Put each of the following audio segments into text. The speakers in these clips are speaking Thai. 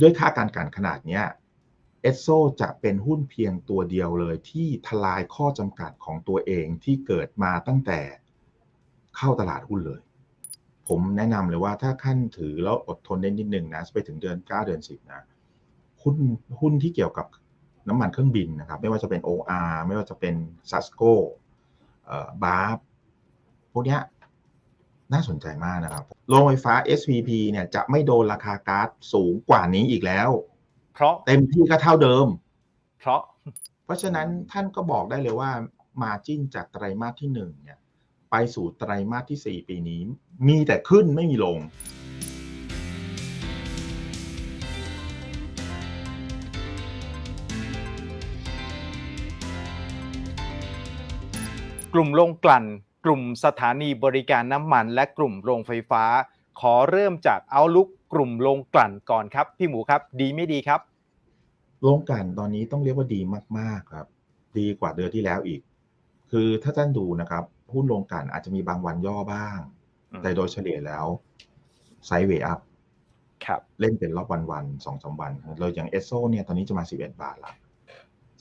ด้วยค่าการกันขนาดนี้เอสโซจะเป็นหุ้นเพียงตัวเดียวเลยที่ทลายข้อจำกัดของตัวเองที่เกิดมาตั้งแต่เข้าตลาดหุ้นเลย ผมแนะนำเลยว่าถ้าขั้นถือแล้วอดทนได้นิดนึงนะไปถึงเดือน 9 เดือน 10 นะ หุ้นหุ้นที่เกี่ยวกับน้ำมันเครื่องบินนะครับ ไม่ว่าจะเป็น OR ไม่ว่าจะเป็น s a s c o เอ่อบาร์พวกเนี้ยน่าสนใจมากนะครับ โรงไฟฟ้า SPP เนี่ยจะไม่โดนราคาก๊าซสูงกว่านี้อีกแล้ว เพราะเต็มที่ก็เท่าเดิม เพราะ เพราะฉะนั้นท่านก็บอกได้เลยว่ามาจิ้นจากไตรมาสที่หนึ่งเนี่ยไปสู่ไตรมาสที่สี่ปีนี้ มีแต่ขึ้นไม่มีลงกลุ่มโรงกลั่น กลุ่มสถานีบริการน้ำมัน และกลุ่มโรงไฟฟ้า ขอเริ่มจากเอาลุกกลุ่มโรงกลั่นก่อนครับพี่หมูครับ ดีไม่ดีครับโรงกลั่นตอนนี้ต้องเรียกว่าดีมากๆครับ ดีกว่าเดือนที่แล้วอีก คือถ้าท่านดูนะครับหุ้นโรงกลั่นอาจจะมีบางวันย่อบ้างอืมแต่โดยเฉลี่ยแล้วไซด์เวย์อัพครับเล่นเป็นรอบวันวันสองสามวันเลยอย่างเอสโซเนี่ยตอนนี้จะมา11บาทละ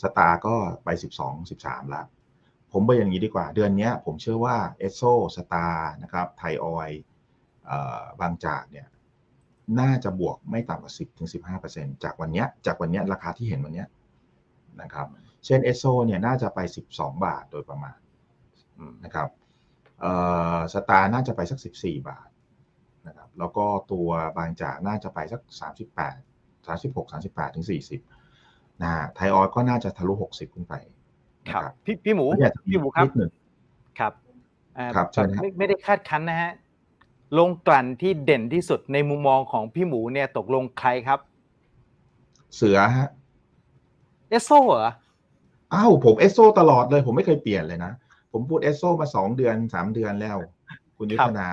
สตาร์ก็ไป12 13ละ ผมบอกอย่างนี้ดีกว่า เดือนนี้ผมเชื่อว่าเอสโซสตาร์นะครับไทยออยบางจากเนี่ยน่าจะบวกไม่ต่ำกว่า 10ถึง15 จากวันนี้จากวันนี้ราคาที่เห็นวันนี้นะครับ เช่นเอสโซเนี่ยน่าจะไป 12 บาทโดยประมาณนะครับสตาร์น่าจะไปสัก 14 บาทนะครับแล้วก็ตัวบางจากน่าจะไปสัก 38 36 38ถึง40นะฮะไทยออยก็น่าจะทะลุ 60 ขึ้นไป ครับพี่พี่หมูเนี่ยจะมีพี่หมูครับนิดหนึ่งครับอ่าครับเชิญครับไม่ไม่ได้คาดคั้นนะฮะโรงกลั่นที่เด่นที่สุดในมุมมองของพี่หมูเนี่ยตกลงใครครับ เสือฮะเอสโซเหรออ้าวผมเอสโซตลอดเลย ผมไม่เคยเปลี่ยนเลยนะ ผมพูดเอสโซมา2เดือน3เดือนแล้ว คุณยุทธนา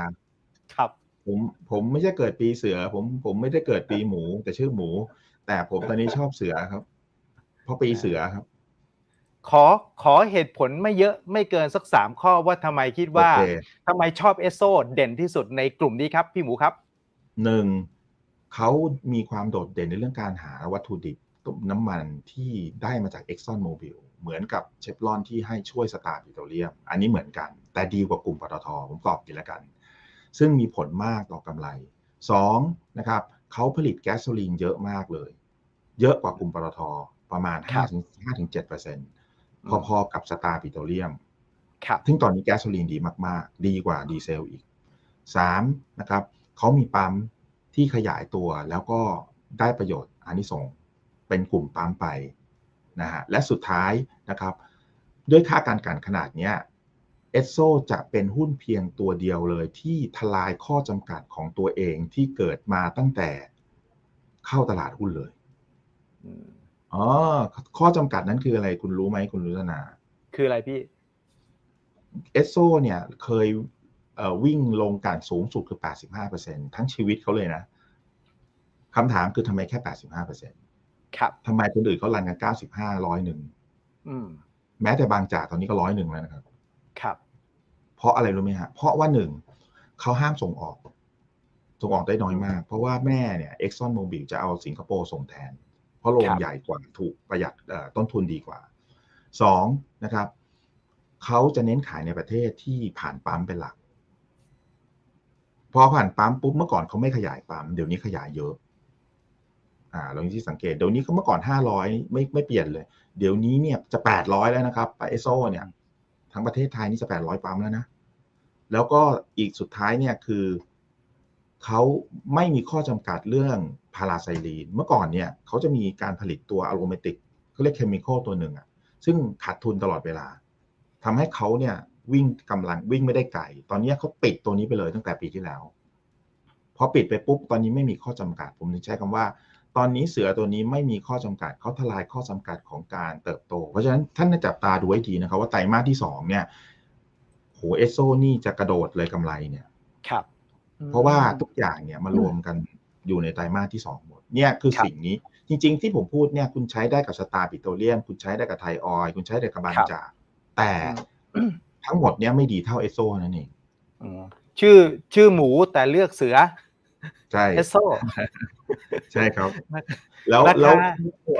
ครับผมผมไม่ใช่เกิดปีเสือ ผมผมไม่ได้เกิดปีหมู แต่ชื่อหมู แต่ผมตอนนี้ชอบเสือครับ เพราะปีเสือครับ ขอขอเหตุผลไม่เยอะไม่เกินสักสามข้อว่าทำไมคิดว่าโอเคทำไมชอบเอสโซเด่นที่สุดในกลุ่มนี้ครับ พี่หมูครับหนึ่งเขามีความโดดเด่นในเรื่องการหาวัตถุดิบตุ่มน้ำมันที่ได้มาจาก Exxon Mobil เหมือนกับเชฟรอนที่ให้ช่วยสตาร์ปิโตรเลียม อันนี้เหมือนกัน แต่ดีกว่ากลุ่มปตทผมตอบกินแล้วกัน ซึ่งมีผลมากต่อกำไรสองนะครับเขาผลิตแก๊สโซลีนเยอะมากเลย เยอะกว่ากลุ่มปตทประมาณครับ5ถึง 5ถึง7เปอร์เซ็นต์พอๆกับสตาร์ปิโตรเลียมครับซึ่งตอนนี้แก๊สโซลีนดีมาก ๆ ดีกว่าดีเซลอีก 3. นะครับเขามีปั๊มที่ขยายตัวแล้วก็ได้ประโยชน์อานิสงส์เป็นกลุ่มปั๊มไปนะฮะและสุดท้ายนะครับ ด้วยค่าการกันขนาดเนี้ยเอสโซจะเป็นหุ้นเพียงตัวเดียวเลยที่ทลายข้อจำกัดของตัวเองที่เกิดมาตั้งแต่เข้าตลาดหุ้นเลย อืมอ๋อข้อจำกัดนั้นคืออะไรคุณรู้ไหมคุณรุตนาคืออะไรพี่ เอสโซเนี่ยเคยเอ่อวิ่งลงการสูงสุดคือ 85%ทั้งชีวิตเขาเลยนะคำถามคือทำไมแค่ 85%ครับทำไมคนอื่นเขารันกัน 95 ร้อยหนึ่งอืมแม้แต่บางจากตอนนี้ก็ร้อยหนึ่งแล้วนะครับ ครับ เพราะอะไรรู้ไหมฮะ เพราะว่าหนึ่งเขาห้ามส่งออก ส่งออกได้น้อยมาก เพราะว่าแม่เนี่ยเอ็กซอนโมบิลจะเอาสิงคโปร์ส่งแทน เพราะโรงครับใหญ่กว่าถูกประหยัดเอ่อต้นทุนดีกว่าสองนะครับเขาจะเน้นขายในประเทศที่ผ่านปั๊มเป็นหลัก พอผ่านปั๊มปุ๊บเมื่อก่อนเขาไม่ขยายปั๊มเดี๋ยวนี้ขยายเยอะอ่าเราที่สังเกตเดี๋ยวนี้เขาเมื่อก่อนห้าร้อยไม่ไม่เปลี่ยนเลย เดี๋ยวนี้เนี่ยจะแปดร้อยแล้วนะครับไปเอสโซเนี่ย ทั้งประเทศไทยนี่จะแปดร้อยปั๊มแล้วนะ แล้วก็อีกสุดท้ายเนี่ยคือเขาไม่มีข้อจำกัดเรื่อง พาราไซลีน เมื่อก่อนเนี่ยเขาจะมีการผลิตตัวอะโรเมติกเขาเรียกเคมีคอลตัวหนึ่งอะซึ่งขาดทุนตลอดเวลาทำให้เขาเนี่ยวิ่งกำลังวิ่งไม่ได้ไกล ตอนนี้เขาปิดตัวนี้ไปเลยตั้งแต่ปีที่แล้ว พอปิดไปปุ๊บ ตอนนี้ไม่มีข้อจำกัด ผมถึงใช้คำว่า ตอนนี้เสือตัวนี้ไม่มีข้อจำกัด เขาทลายข้อจำกัดของการเติบโต เพราะฉะนั้นท่านจับตาดูให้ดีนะครับ ว่าไตรมาสที่สองเนี่ยโหเอสโซนี่จะกระโดดเลยกำไรเนี่ย ครับ เพราะว่าทุกอย่างเนี่ยมารวมกัน อยู่ในไตรมาสที่สองหมดเนี่ยคือครับสิ่งนี้จริง ๆ ที่ผมพูดเนี่ยคุณใช้ได้กับสตาร์ปิโตรเลียม คุณใช้ได้กับไทยออยล์คุณใช้ได้กับบางครับจากแต่ทั้งหมดเนี่ยไม่ดีเท่าเอสโซนั่นเองอืมชื่อชื่อหมูแต่เลือกเสือใช่เอสโซใช่ครับราแล้ว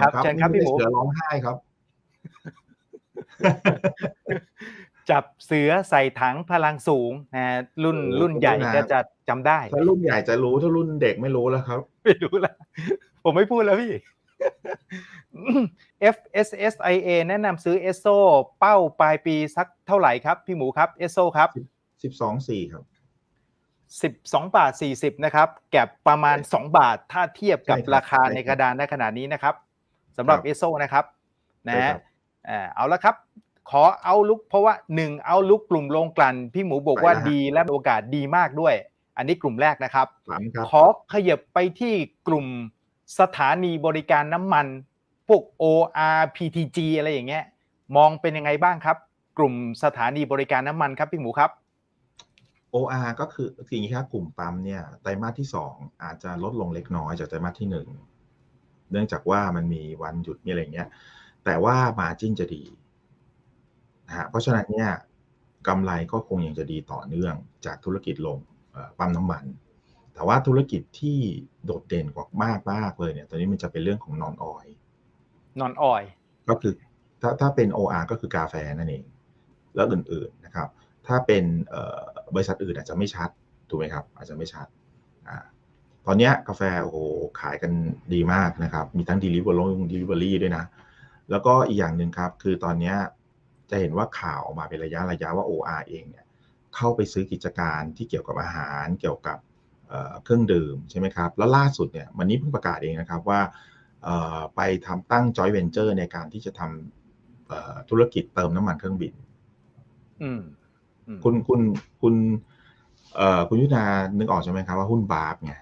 ราคาแล้วครับเชิญครับพี่หมูไได้เสือร้องไห้ครับ จับเสือใส่ถังพลังสูงนะรุ่นโอ้โหรุ่นใหญ่ขอบคุณนะก็จะ จำได้ถ้ารุ่นใหญ่จะรู้ถ้ารุ่นเด็กไม่รู้แล้วครับ ไม่รู้ละผมไม่พูดแล้วพี่ FSSIA แนะนำซื้อเอสโซเป้าปลายปีสักเท่าไหร่ครับ พี่หมูครับเอสโซครับสิบสองสี่ครับ12บาท40นะครับ แก็บประมาณ2บาทถ้าเทียบกับใช่ครับราคาใช่ครับในกระดานในขณะนี้นะครับสำหรับครับเอสโซนะครับใช่นะครับอ่าเอาละครับ ขอเอาลุกเพราะว่า1เอาลุกกลุ่มโรงกลั่น พี่หมูบอกว่าไปแล้วฮะดีและโอกาสดีมากด้วย อันนี้กลุ่มแรกนะครับสามครับขอขยับไปที่กลุ่มสถานีบริการน้ำมัน พวก OR PTG อะไรอย่างเงี้ย มองเป็นยังไงบ้างครับ กลุ่มสถานีบริการน้ำมันครับพี่หมูครับ OR ก็คือคืออย่างนี้ครับกลุ่มปั๊มเนี่ยไตรมาสที่สองอาจจะลดลงเล็กน้อยจากไตรมาสที่หนึ่งเนื่องจากว่ามันมีวันหยุดมีอะไรอย่างเงี้ย แต่ว่ามาจิ้นจะดีนะฮะเพราะฉะนั้นเนี่ยกำไรก็คงยังจะดีต่อเนื่องจากธุรกิจลงเอ่อ ปั๊มน้ำมัน แต่ว่าธุรกิจที่โดดเด่นกว่ามากมากๆเลยเนี่ยตอนนี้มันจะเป็นเรื่องของนอนออยนอนออยก็คือถ้าถ้าเป็น OR ก็คือกาแฟนั่นเอง แล้วอื่นๆนะครับ ถ้าเป็นเอ่อบริษัทอื่นอาจจะไม่ชัดถูกไหมครับ อาจจะไม่ชัดอ่าตอนเนี้ยกาแฟโอ้โหขายกันดีมากนะครับ มีทั้ง delivery delivery ด้วยนะ แล้วก็อีกอย่างหนึ่งครับ คือตอนเนี้ยจะเห็นว่าข่าวออกมาเป็นระยะระยะว่า OR เองเนี่ย เข้าไปซื้อกิจการที่เกี่ยวกับอาหารเกี่ยวกับเอ่อเครื่องดื่มใช่ไหมครับ แล้วล่าสุดเนี่ยวันนี้เพิ่งประกาศเองนะครับว่าเอ่อไปทำตั้ง joint venture ในการที่จะทำเอ่อธุรกิจเติมน้ำมันเครื่องบินอืมอืมคุณคุณคุณเอ่อคุณยุทธนานึกออกใช่ไหมครับว่าหุ้นบาร์ไง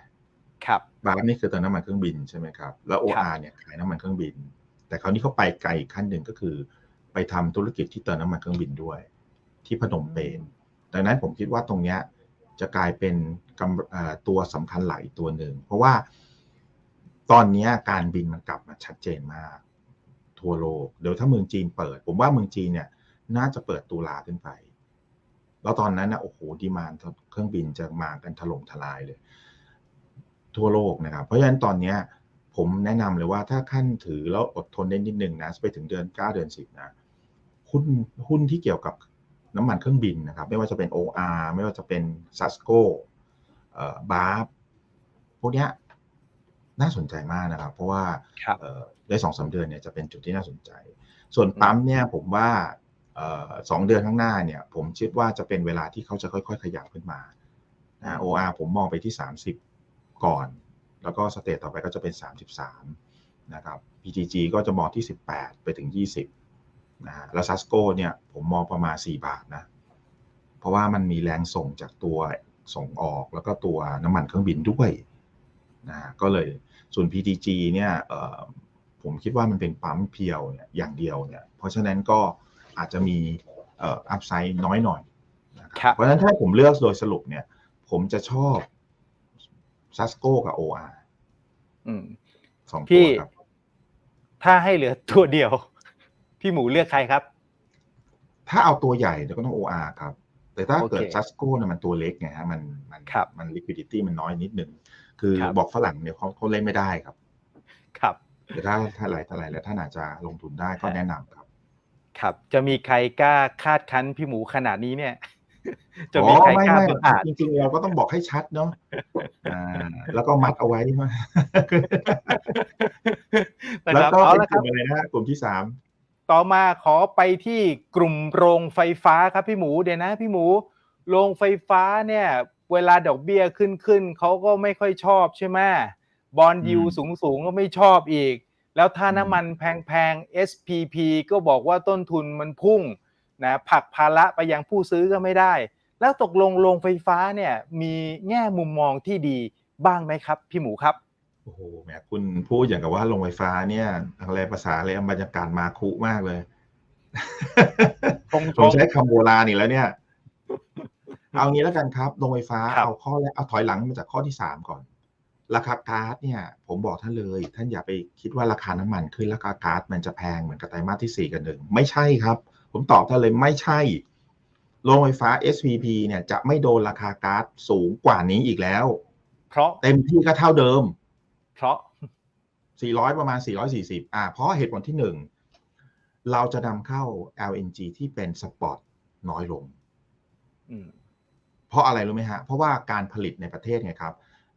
ครับบาร์นี่คือเติมน้ำมันเครื่องบินใช่ไหมครับแล้ว OR เนี่ยขายน้ำมันเครื่องบิน แต่คราวนี้เขาไปไกลอีกขั้นหนึ่งก็คือ ไปทำธุรกิจที่เติมน้ำมันเครื่องบินด้วย ที่พนมเปญ ดังนั้นผมคิดว่าตรงนี้จะกลายเป็นตัวสำคัญหลายตัวหนึ่ง เพราะว่าตอนนี้การบินมันกลับมาชัดเจนมาก ทั่วโลก เดี๋ยวถ้าเมืองจีนเปิด ผมว่าเมืองจีนเนี่ยน่าจะเปิดตุลาขึ้นไป แล้วตอนนั้นนะโอ้โหดีมานเครื่องบินจะมากันถล่มทลายเลย ทั่วโลกนะครับ เพราะฉะนั้นตอนนี้ผมแนะนำเลยว่าถ้าขั้นถือแล้วอดทนได้นิดนึงนะไปถึงเดือน9เดือน10นะหุ้นหุ้นที่เกี่ยวกับ น้ำมันเครื่องบินนะครับ ไม่ว่าจะเป็น OR ไม่ว่าจะเป็น s a s c o เอ่อบาร์พวกเนี้ยน่าสนใจมากนะครับ เพราะว่าครับเอ่อได้สองสามเดือนเนี่ยจะเป็นจุดที่น่าสนใจ ส่วนปั๊มเนี่ยผมว่าเอ่อสองเดือนข้างหน้าเนี่ยผมคิดว่าจะเป็นเวลาที่เขาจะค่อยๆ ขยับขึ้นมานะ OR ผมมองไปที่ 30 ก่อน แล้วก็สเตจต่อไปก็จะเป็น 33 นะครับ PTG ก็จะมองที่ 18 ไปถึง 20 นะฮะแล้ว Sasco เนี่ยผมมองประมาณ 4 บาทนะ เพราะว่ามันมีแรงส่งจากตัวส่งออกแล้วก็ตัวน้ำมันเครื่องบินด้วยนะฮะก็เลยส่วน PTG เนี่ยเอ่อผมคิดว่ามันเป็นปั๊มเพียวเนี่ยอย่างเดียวเนี่ย เพราะฉะนั้นก็อาจจะมีเอ่ออัพไซด์น้อยหน่อยนะคครัรับเพราะฉะนั้นถ้าผมเลือกโดยสรุปเนี่ย ผมจะชอบ Sasco กับ OR อืมสองพี่ตัวครับ ถ้าให้เหลือตัวเดียว พี่หมูเลือกใครครับ ถ้าเอาตัวใหญ่เดี๋ยวก็ต้อง OR ครับ แต่ถ้าเกิดโอเค Sasco เนี่ยมันตัวเล็กไงฮะมันมันครับมัน liquidity มันน้อยนิดหนึ่งคือครับบอกฝรั่งเนี่ยเขาเขาเล่นไม่ได้ครับ ครับแต่ถ้าถ้าไหลถ้าไหลแล้วท่านอาจจะลงทุนได้ก็แนะนำครับ ครับ จะมีใครกล้าคาดคั้นพี่หมูขนาดนี้เนี่ย จะมีใครอ๋อกล้าไม่บังอาจจริงๆเราก็ต้องบอกให้ชัดเนาะอ่าแล้วก็มัดเอาไว้ว่านะแล้วครับก็เอาเป็นละกครัลุ่บมอะไรนะกลุ่มที่สาม ต่อมาขอไปที่กลุ่มโรงไฟฟ้าครับพี่หมูเดี๋ยวนะพี่หมู โรงไฟฟ้าเนี่ยเวลาดอกเบี้ยขึ้นขึ้นเขาก็ไม่ค่อยชอบใช่ไหมบอลยูสูงสูงๆก็ไม่ชอบอีก แล้วถ้าน้ำมันแพงๆ SPP ก็บอกว่าต้นทุนมันพุ่งนะผลักภาระไปยังผู้ซื้อก็ไม่ได้ แล้วตกลงโรงไฟฟ้าเนี่ยมีแง่มุมมองที่ดีบ้างไหมครับ พี่หมูครับ โอ้โหแหมคุณพูดอย่างกับว่าโรงไฟฟ้าเนี่ยอะไรภาษาอะไรบรรยากาศมาคุมากเลยชงผมๆใช้คำโบราณอีกแล้วเนี่ย เอางี้แล้วกันครับโรงไฟฟ้าครับเอาข้อแรกเอาถอยหลังมาจากข้อที่สามก่อน ราคาก๊าซเนี่ย ผมบอกท่านเลย ท่านอย่าไปคิดว่าราคาน้ำมันขึ้นราคาก๊าซมันจะแพงเหมือนกับไตรมาสที่สี่กันหนึ่งไม่ใช่ครับ ผมตอบท่านเลยไม่ใช่โรงไฟฟ้า SPP เนี่ยจะไม่โดนราคาก๊าซสูงกว่านี้อีกแล้ว เพราะเต็มที่ก็เท่าเดิม เพราะ 400 ประมาณ 440 อ่า เพราะเหตุผลที่หนึ่งเราจะนำเข้า LNG ที่เป็นสปอตน้อยลงอืมเพราะอะไรรู้ไหมฮะ เพราะว่าการผลิตในประเทศไงครับ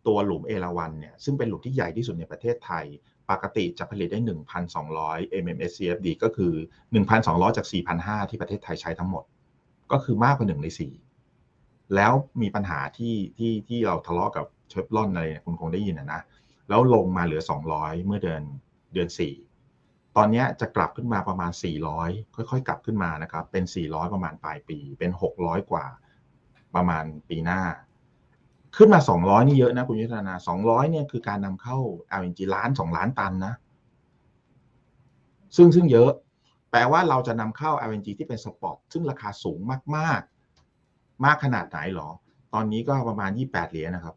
ตัวหลุมเอราวันเนี่ย ซึ่งเป็นหลุมที่ใหญ่ที่สุดในประเทศไทย ปกติจะผลิตได้ 1,200 mmscfd ก็คือ 1,200 จาก 4,500 ที่ประเทศไทยใช้ทั้งหมด ก็คือมากกว่าหนึ่งในสี่แล้วมีปัญหาที่ที่ที่เราทะเลาะกับเชฟรอนอะไรเนี่ยคุณคงได้ยินนะนะ แล้วลงมาเหลือ 200 เมื่อเดือนเดือน 4 ตอนนี้จะกลับขึ้นมาประมาณ 400 ค่อยๆ กลับขึ้นมานะครับ เป็น 400 ประมาณปลายปี เป็น 600 กว่าประมาณปีหน้า ขึ้นมา 200 นี่เยอะนะคุณยุทธนา 200 เนี่ยคือการนำเข้า LNG ล้าน 2 ล้านตันนะ ซึ่งซึ่งเยอะ แปลว่าเราจะนำเข้า LNG ที่เป็นสปอตซึ่งราคาสูงมากๆ มากขนาดไหนหรอ ตอนนี้ก็ประมาณ 28 เหรียญนะครับ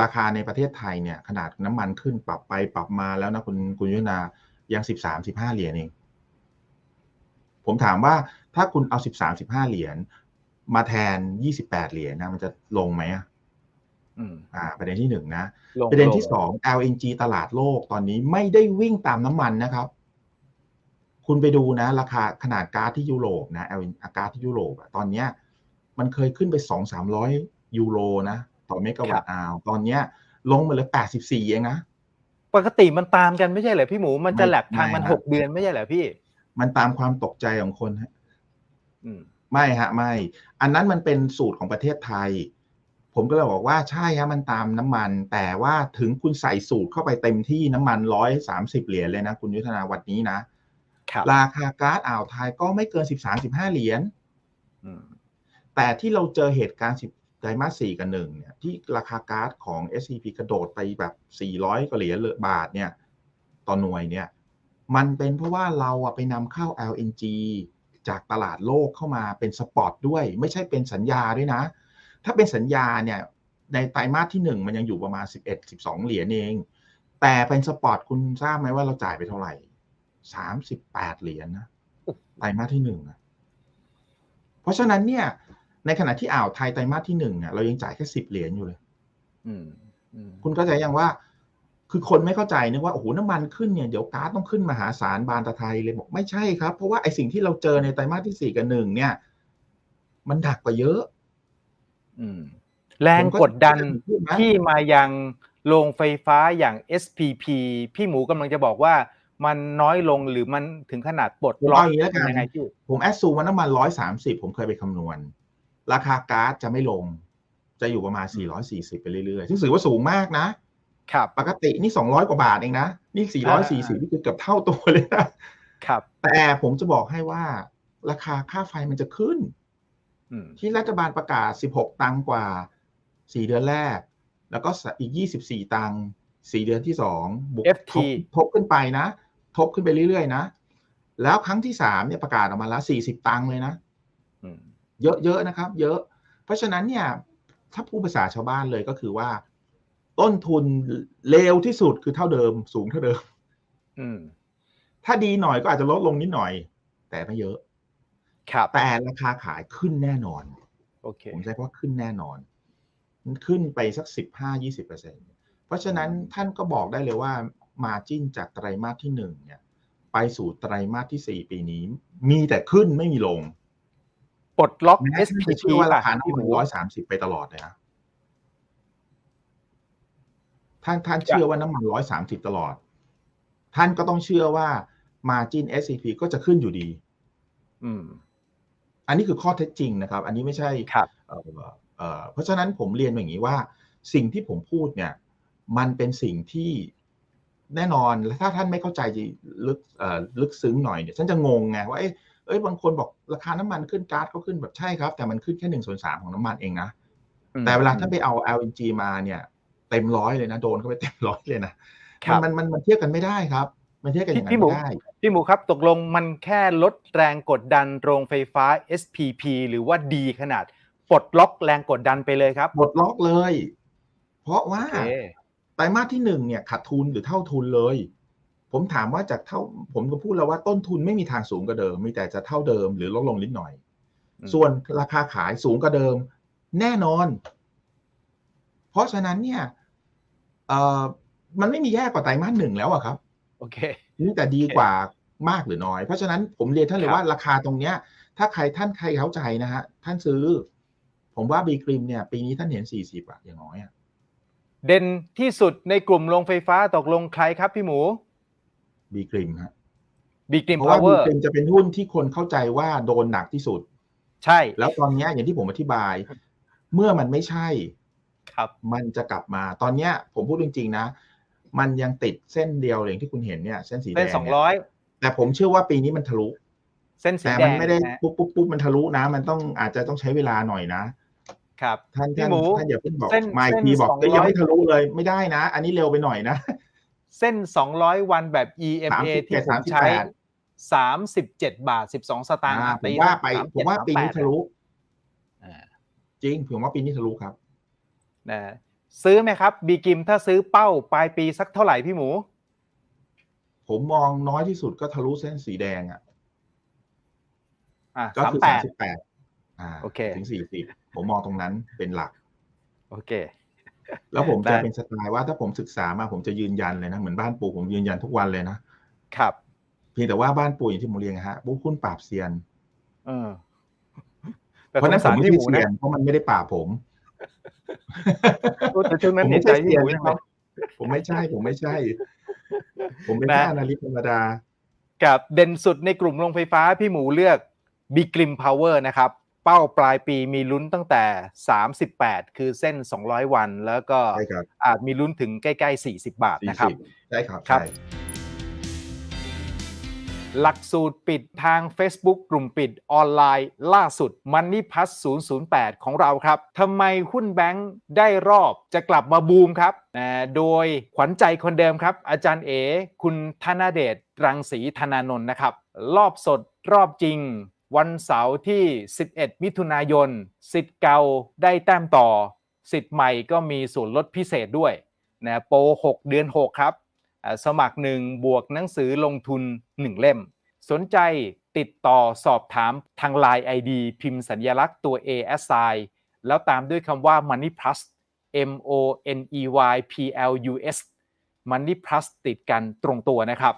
ราคาในประเทศไทยเนี่ยขนาดน้ำมันขึ้นปรับไปปรับมาแล้วนะคุณคุณยุทธนายัง13 15เหรียญเองผมถามว่าถ้าคุณเอา13 15เหรียญมาแทน28เหรียญนะมันจะลงไหมอะอืมอ่า ประเด็นที่หนึ่งนะลงประเด็นที่ลงสอง LNG ตลาดโลกตอนนี้ไม่ได้วิ่งตามน้ำมันนะครับ คุณไปดูนะ ราคาขนาดก๊าซที่ยุโรปนะ LNG ก๊าซที่ยุโรปอะตอนเนี้ย มันเคยขึ้นไปสองสามร้อยยูโรนะ ต่อเมกะวัตต์อาวตอนเนี้ยลงมาเหลือแปดสิบสี่เองนะ ปกติมันตามกันไม่ใช่เหรอพี่หมู มันจะไม่แหลกทางไม่มันครับหกเดือนไม่ใช่เหรอพี่ มันตามความตกใจของคนฮะอืมไม่ฮะ ไม่ อันนั้นมันเป็นสูตรของประเทศไทย ผมก็เลยบอกว่าใช่ฮะมันตามน้ำมัน แต่ว่าถึงคุณใส่สูตรเข้าไปเต็มที่น้ำมันร้อยสามสิบเหรียญเลยนะ คุณยุทธนาวันนี้นะครับราคาก๊าซอ่าวไทยก็ไม่เกินสิบสามสิบห้าเหรียญอืมแต่ที่เราเจอเหตุการณ์สิบ ไตรมาสสี่กับหนึ่งเนี่ยที่ราคาก๊าซของ SCP กระโดดไปแบบสี่ร้อยกว่าเหรียญเลยบาทเนี่ยต่อหน่วยเนี่ยมันเป็นเพราะว่าเราอะไปนำเข้า LNG จากตลาดโลกเข้ามาเป็นสปอตด้วย ไม่ใช่เป็นสัญญาด้วยนะ ถ้าเป็นสัญญาเนี่ยในไตรมาสที่หนึ่งมันยังอยู่ประมาณ 11 12 เหรียญเอง แต่เป็นสปอตคุณทราบไหมว่าเราจ่ายไปเท่าไหร่ 38 เหรียญนะไตรมาสที่หนึ่งอะเพราะฉะนั้นเนี่ย ในขณะที่อ่าวไทยไตรมาสที่หนึ่งเนี่ยเรายังจ่ายแค่10เหรียญอยู่เลยอืมอืมคุณเข้าใจยังว่า คือคนไม่เข้าใจนึกว่าโอ้โหน้ำมันขึ้นเนี่ยเดี๋ยวก๊าซต้องขึ้นมหาศาลบานตะไทยเลยบอกไม่ใช่ครับ เพราะว่าไอสิ่งที่เราเจอในไตรมาสที่สี่กับหนึ่งเนี่ย มันหนักกว่าเยอะ อืม แรงกดดันผมก็พูดนะที่มายังโรงไฟฟ้าอย่าง SPP พี่หมูกำลังจะบอกว่ามันน้อยลงหรือมันถึงขนาดปลดผมล็อกเอาอย่างนี้แล้วกันยังไงพี่ผมแอดซูมว่าน้ำมันร้อยสามสิบผมเคยไปคำนวณ ราคาก๊าซจะไม่ลง จะอยู่ประมาณสี่ร้อยสี่สิบไปเรื่อยๆ ซึ่งถือว่าสูงมากนะ ครับ ปกตินี่สองร้อยกว่าบาทเองนะ นี่สี่ร้อยสี่สิบนี่คือเกือบเท่าตัวเลยนะ ครับ แต่ผมจะบอกให้ว่า ราคาค่าไฟมันจะขึ้นอืมที่รัฐบาลประกาศ 16 ตังค์กว่า 4 เดือนแรก แล้วก็อีก 24 ตังค์4เดือนที่2บุก FT ทบทบขึ้นไปนะ ทบขึ้นไปเรื่อยๆนะ แล้วครั้งที่3เนี่ยประกาศออกมาแล้ว40 ตังค์เลยนะอืม เยอะๆนะครับ เยอะ เพราะฉะนั้นเนี่ยถ้าพูดภาษาชาวบ้านเลยก็คือว่า ต้นทุนเลวที่สุดคือเท่าเดิม สูงเท่าเดิม อืม ถ้าดีหน่อยก็อาจจะลดลงนิดหน่อย แต่ไม่เยอะ ครับ แต่ราคาขายขึ้นแน่นอน โอเค ผมใช้คำว่าขึ้นแน่นอน มันขึ้นไปสักสิบห้ายี่สิบเปอร์เซ็นเพราะฉะนั้นท่านก็บอกได้เลยว่ามาจิ้นจากไตรมาสที่หนึ่งเนี่ย ไปสู่ไตรมาสที่สี่ปีนี้ มีแต่ขึ้นไม่มีลง ปลดล็อกแม้ท่านจะ SPP เชื่อว่าราคาป่ะพี่น้ำหมันมูร้อยสามสิบไปตลอดเลยนะท่านท่านเชื่อว่าน้ำมันร้อยสามสิบตลอด ท่านก็ต้องเชื่อว่ามาจิ้น SCP ก็จะขึ้นอยู่ดี อืม อันนี้คือข้อเท็จจริงนะครับ อันนี้ไม่ใช่ครับเอ่อเอ่อเพราะฉะนั้นผมเรียนอย่างนี้ว่า สิ่งที่ผมพูดเนี่ย มันเป็นสิ่งที่แน่นอนและถ้าท่านไม่เข้าใจลึกเอ่อลึกซึ้งหน่อยเนี่ยฉันจะงงไงว่าเอ้ย เอ้ยบางคนบอกราคาน้ำมันขึ้นก๊าซก็ขึ้นแบบใช่ครับ แต่มันขึ้นแค่หนึ่งส่วนสามของน้ำมันเองนะอืมแต่เวลาท่านไปเอา LNG มาเนี่ยเต็มร้อยเลยนะโดนเข้าไปเต็มร้อยเลยนะครับมันมันมันเทียบกันไม่ได้ครับ มันเทียบกันอย่างนั้พี่นหมูไม่ได้พี่หมูครับตกลงมันแค่ลดแรงกดดันโรงไฟฟ้า SPP หรือว่าดีขนาดปลดล็อกแรงกดดันไปเลยครับหมดล็อกเลย เพราะว่าโอเคไตรมาสที่หนึ่งเนี่ยขาดทุนหรือเท่าทุนเลย ผมถามว่าจากเท่าผมก็พูดแล้วว่าต้นทุนไม่มีทางสูงกว่าเดิม มีแต่จะเท่าเดิมหรือลดลงนิดหน่อยอืมส่วนราคาขายสูงกว่าเดิม แน่นอน เพราะฉะนั้นเนี่ยเอ่อมันไม่มีแย่กว่าไตรมาสหนึ่งแล้วอะครับ โอเคนี่แต่ดีกว่ามากหรือน้อย เพราะฉะนั้นผมเรียนท่านเลยครับว่าราคาตรงเนี้ย ถ้าใครท่านใครเข้าใจนะฮะท่านซื้อ ผมว่าบีกริมเนี่ย ปีนี้ท่านเห็นสี่สิบอะอย่างน้อยอะเด่นที่สุดในกลุ่มโรงไฟฟ้าตกลงใครครับพี่หมู บีกริมฮะบีกริมเพราะพาว่าวเวบีอร์กริมจะเป็นหุ้นที่คนเข้าใจว่าโดนหนักที่สุด ใช่ แล้วตอนเนี้ยอย่างที่ผมอธิบาย เมื่อมันไม่ใช่ ครับ มันจะกลับมาตอนเนี้ย ผมพูดจริงๆนะ มันยังติดเส้นเดียวอย่างที่คุณเห็นเนี่ยเส้นสีแดเส้นงสองเนี่ยร้อยแต่ผมเชื่อว่าปีนี้มันทะลุ เส้นสีแต่แดมันงไม่ได้นะฮะปุ๊บปุ๊บปุ๊บมันทะลุนะ มันต้องอาจจะต้องใช้เวลาหน่อยนะครับท่านพี่ท่านหมูท่านอย่าเพิ่งบอกเส้นมาอีกเส้นทีบอกสองเอ้ยยังร้อยไม่ทะลุเลยไม่ได้นะ อันนี้เร็วไปหน่อยนะ เส้น 200 วันแบบ EMA 37ที่ผมใช้ 37 บาท 12 สตางค์อ่าผตีมว่าไป37ผมว่าปีนี้38ทะลุอ่าจริงผมว่าปีนี้ทะลุครับนะซื้อไหมครับ บีกิมถ้าซื้อเป้าปลายปีสักเท่าไหร่พี่หมู ผมมองน้อยที่สุดก็ทะลุเส้นสีแดงอะอะก็สามคือแปสามดสิบแปดอ่าโอเค ถึงสี่สิบผมมองตรงนั้นเป็นหลัก โอเค แล้วผมได้จะเป็นสไตล์ว่าถ้าผมศึกษามาผมจะยืนยันเลยนะ เหมือนบ้านปู่ผมยืนยันทุกวันเลยนะครับ เพียงแต่ว่าบ้านปู่อย่างที่ผมเรียนนะฮะปุ๊บหุ้นปราบเซียน เออแต่เพราะฉะนั้นสผงมสารไม่พี่หใช่มูเซียนะนเพราะมันไม่ได้ปราบผมแต่ช่วงผนั้นมเห็ไม่นใจใช่พี่เซีหยนมูนะครับผมไม่ใช่ ผมไม่ใช่ ผมเป็นนะแค่อนาลิสต์ธรรมดากับเด่นสุดในกลุ่มโรงไฟฟ้าพี่หมูเลือกบีกริมพาวเวอร์นะครับ เป้าปลายปีมีลุ้นตั้งแต่ 38 คือเส้น 200 วัน แล้วก็ใช่ครับอาจมีลุ้นถึงใกล้ๆ 40 บาทสี่นะครับสิบใช่ครับครับใช่หลักสูตรปิดทาง Facebook กลุ่มปิดออนไลน์ล่าสุด Money Plus 008 ของเราครับทำไมหุ้นแบงค์ได้รอบจะกลับมาบูมครับอ่าโดยขวัญใจคนเดิมครับ อาจารย์เอคุณธนาเดชรังสีธนานนท์นะครับ รอบสดรอบจริง วันเสาร์ที่ 11 มิถุนายนสิทธิ์เก่าได้แต้มต่อสิทธิ์ใหม่ก็มีส่วนลดพิเศษด้วยนะโปร 6 เดือน 6 ครับ สมัคร 1 บวกหนังสือลงทุน 1 เล่ม สนใจติดต่อสอบถามทาง Line ID พิมพ์สัญญลักษณ์ตัว A S I แล้วตามด้วยคำว่า Money Plus M O N E Y P L U S Money Plus ติดกันตรงตัวนะครับ